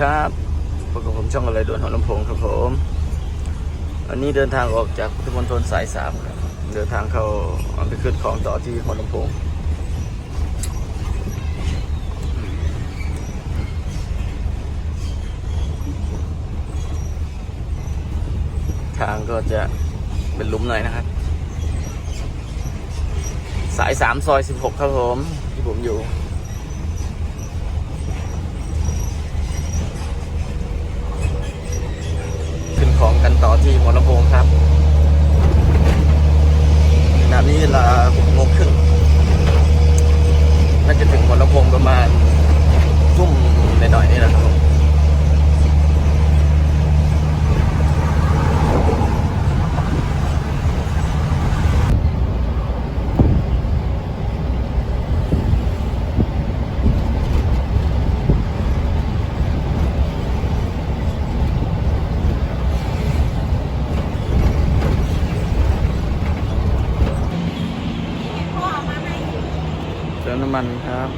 ครับพบกับผมช่องอะไรด่วนหัวลำโพงครับผมวันนี้เดินทางออกจากพุทธมณฑลสายสามครับเดินทางเข้าไปขึ้นของต่อที่หัวลำโพงทางก็จะเป็นลุมหน่อยนะครับ สายสามซอยสิบหกครับผมที่ผมอยู่ หกโมงครึ่งน่าจะถึงหัวลำโพงประมาณทุ่มหน่อยๆนี่แหละครับผมเติมน้ำมันครับ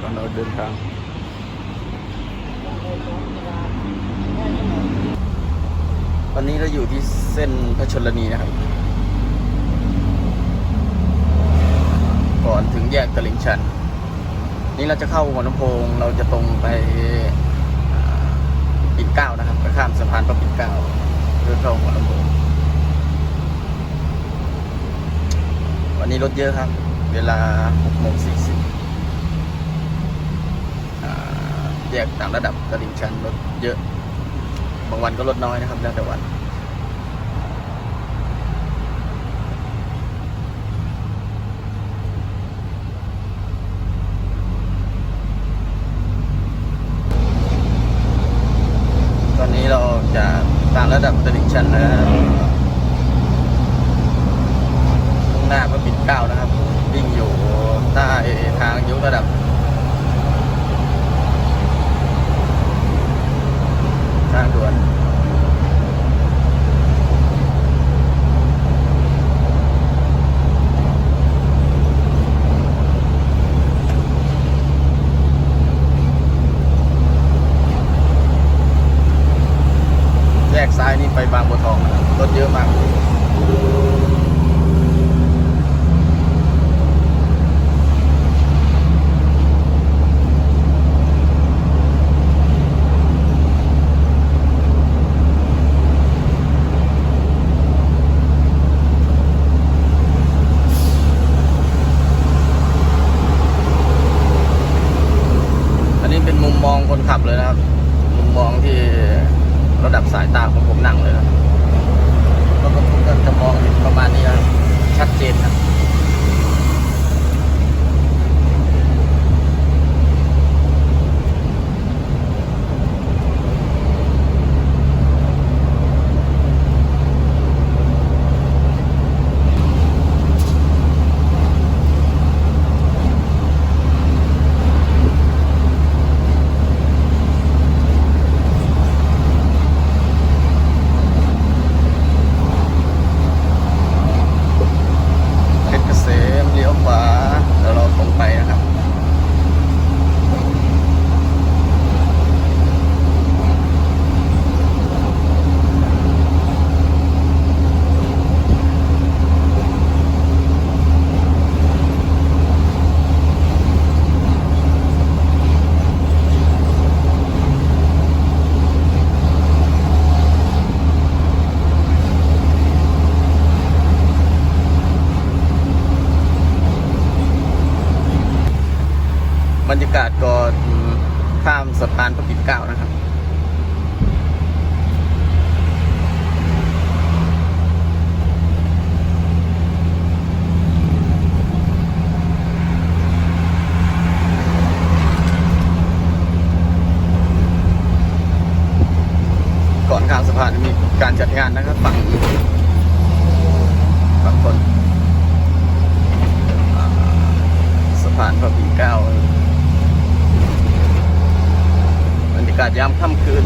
ก่อน เดินทางตอนนี้เราอยู่ที่เส้นพระชนนีนะครับ ก่อนถึงแยกตลิ่งชัน นี่เราจะเข้าหัวลำโพง เราจะตรงไปปิ่นเกล้านะครับไปข้ามสะพานพระปิ่นเกล้าเพื่อเข้าหัวลำโพงวันนี้รถเยอะครับ เวลา6โมง40อ่า แยกตางระดับตลิ่งชันรถเยอะ บางวันก็ลดน้อยนะครับแล้วแต่วันตอนนี้เราจะตางระดับตลิ่งชันแล้วมุ่งหน้าพระปิ่นเกล้านะครับ วิ่งอยู่ใต้ทางยกระดับ ทางด่วน แยกซ้ายนี่ ไปบางบัวทองนะครับรถเยอะมาก อันนี้เป็นมุมมองคนขับเลยนะครับ มุมมองที่ระดับสายตาของผมนั่งเลยนะแล้วก็ผมก็จะมองเห็นประมาณนี้นะครับชัดเจนครับ เพชรเกษมเลี้ยวขวาแล้วเราตรงไปนะครับ บรรยากาศก่อนข้ามสะพานพระปิ่นเกล้านะครับ ก่อนข้ามสะพานมีการจัดงานนะครับฝั่งฝั่งคนอ่าสะพานพระปิ่นเกล้า บรร ยามค่ำคืน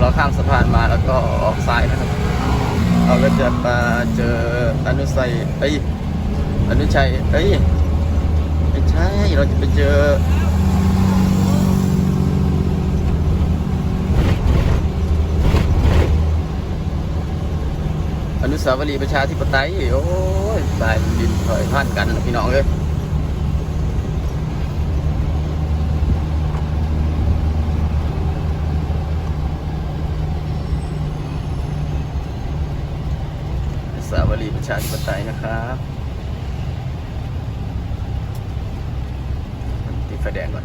เราข้าแล้วก็ออกซ้ายนะครับ เราก็จะมาเจออนุสัยเอ้ยอนุชัยเอ้ยไม่ใช่เราจะไปเจออนุสาวรีย์ประชาธิปไตย โอ้ยสายดินถอยผ่านกันนะพี่น้องเอ้ยอนุสาวรีย์ประชาธิปไตยนะครับติด ไฟแดงก่อน